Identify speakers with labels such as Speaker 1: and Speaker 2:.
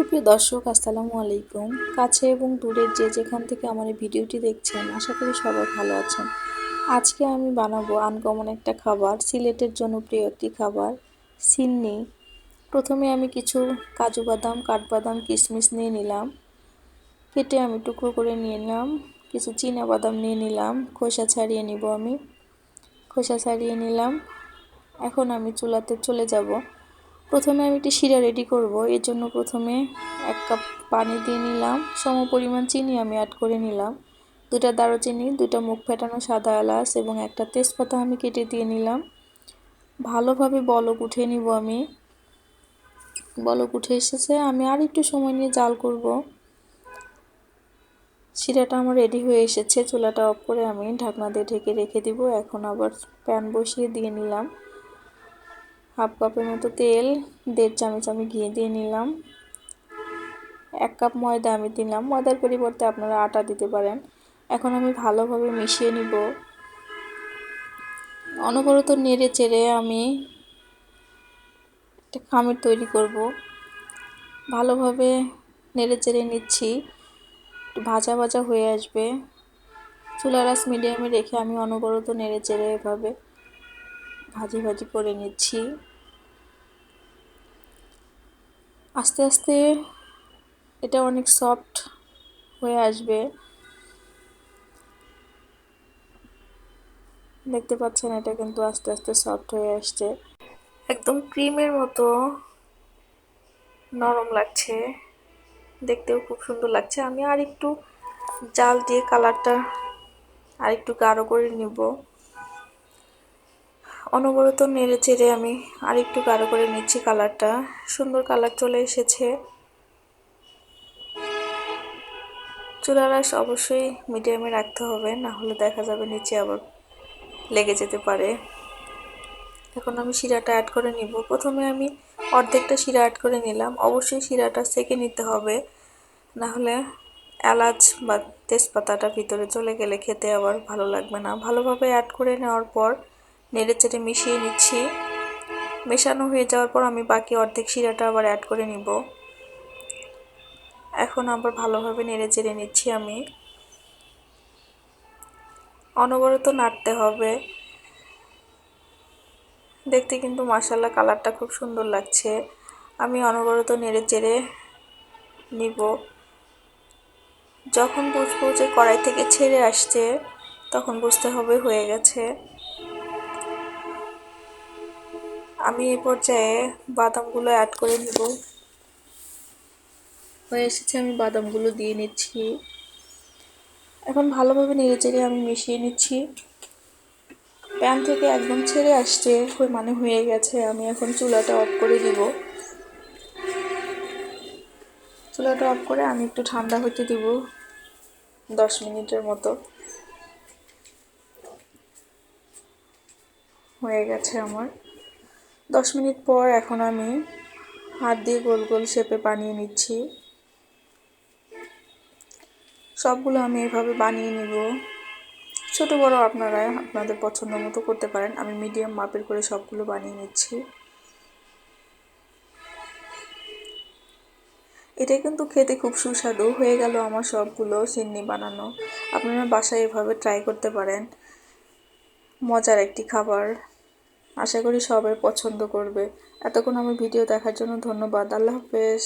Speaker 1: সুপ্রিয় দর্শক, আসসালামু আলাইকুম। কাছে এবং দূরের যে যেখান থেকে আমার এই ভিডিওটি দেখছেন, আশা করি সবাই ভালো আছেন। আজকে আমি বানাবো আনকমন একটা খাবার, সিলেটের জনপ্রিয় একটি খাবার, সিন্নি। প্রথমে আমি কিছু কাজু বাদাম, কাঠবাদাম, কিশমিশ নিয়ে নিলাম। কেটে আমি টুকরো করে নিয়ে নিলাম। কিছু চীনা বাদাম নিয়ে নিলাম। খোসা ছাড়িয়ে নিব আমি। খোসা ছাড়িয়ে নিলাম। এখন আমি চুলাতে চলে যাব। প্রথমে আমি একটি শিরা রেডি করব। এর জন্য প্রথমে এক কাপ পানি দিয়ে নিলাম। সম পরিমাণ চিনি আমি অ্যাড করে নিলাম। দুটা দারুচিনি, দুটা মুখ ফেটানো সাদা এলাচ এবং একটা তেজপাতা আমি কেটে দিয়ে নিলাম। ভালোভাবে বলক উঠে নিব আমি। বলক উঠে এসেছে। আমি আর একটু সময় নিয়ে জাল করব। শিরাটা আমার রেডি হয়ে এসেছে। চুলাটা অফ করে আমি ঢাকনা দিয়ে ঢেকে রেখে দিব। এখন আবার প্যান বসিয়ে দিয়ে নিলাম। হাফ কাপের মতো তেল, দেড় চামচ আমি ঘি দিয়ে নিলাম। এক কাপ ময়দা আমি দিলাম। ময়দার পরিবর্তে আপনারা আটা দিতে পারেন। এখন আমি ভালোভাবে মিশিয়ে নিব। অনবরত নেড়ে চেড়ে আমি একটা খামির তৈরি করব। ভালোভাবে নেড়ে চেড়ে নিচ্ছি। একটু ভাজা ভাজা হয়ে আসবে। চুলা রাস মিডিয়ামে রেখে আমি অনবরত নেড়ে চেড়ে এভাবে ভাজি ভাজি করে নিচ্ছি। আস্তে আস্তে এটা অনেক সফট হয়ে আসবে। দেখতে পাচ্ছেন এটা কিন্তু আস্তে আস্তে সফট হয়ে আসছে। একদম ক্রিমের মতো নরম লাগছে। দেখতেও খুব সুন্দর লাগছে। আমি আর একটু জাল দিয়ে কালারটা আর একটু গাঢ় করে নিব। অনবরত নেড়ে চেড়ে আমি আর একটু গাঢ় করে নিচ্ছি কালারটা। সুন্দর কালার চলে এসেছে। চুলার রাস অবশ্যই মিডিয়ামে রাখতে হবে, না হলে দেখা যাবে নিচে আবার লেগে যেতে পারে। এখন আমি শিরাটা অ্যাড করে নিব। প্রথমে আমি অর্ধেকটা শিরা অ্যাড করে নিলাম। অবশ্যই শিরাটা সেকে নিতে হবে। না হলে এলাচ বা তেজপাতাটা ভিতরে চলে গেলে খেতে আবার ভালো লাগবে না। ভালোভাবে অ্যাড করে নেওয়ার পর নেড়ে চেড়ে মিশিয়ে নিচ্ছি। মেশানো হয়ে যাওয়ার পর আমি বাকি অর্ধেক শিরাটা আবার অ্যাড করে নিব। এখন আবার ভালোভাবে নেড়ে চেড়ে নিচ্ছি আমি। অনবরত নাড়তে হবে। দেখতে কিন্তু মাসাল্লা কালারটা খুব সুন্দর লাগছে। আমি অনবরত নেড়ে চেড়ে নিব। যখন বুঝব যে কড়াই থেকে ছেড়ে আসছে, তখন বুঝতে হবে হয়ে গেছে। আমি এই পর্যায়ে বাদামগুলো অ্যাড করে নিব। হয়ে এসেছে, আমি বাদামগুলো দিয়ে নিচ্ছি। এখন ভালোভাবে নেড়ে চেড়ে আমি মিশিয়ে নিচ্ছি। প্যান থেকে একদম ছেড়ে আসছে মানে হয়ে গেছে। আমি এখন চুলাটা অফ করে দিব। চুলাটা অফ করে আমি একটু ঠান্ডা হতে দিব, দশ মিনিটের মতো। হয়ে গেছে আমার। দশ মিনিট পর এখন আমি হাত দিয়ে গোল গোল শেপে বানিয়ে নিচ্ছি। সবগুলো আমি এভাবে বানিয়ে নিব। ছোট বড় আপনারা আপনাদের পছন্দ মতো করতে পারেন। আমি মিডিয়াম মাপের করে সবগুলো বানিয়ে নিচ্ছি। এটা কিন্তু খেতে খুব সুস্বাদু। হয়ে গেল আমার সবগুলো সিন্নি বানানো। আপনারা বাসায় এভাবে ট্রাই করতে পারেন। মজার একটি খাবার। আশা করি সবাই পছন্দ করবে। এতক্ষণ আমার ভিডিও দেখার জন্য ধন্যবাদ। আল্লাহ হাফেজ।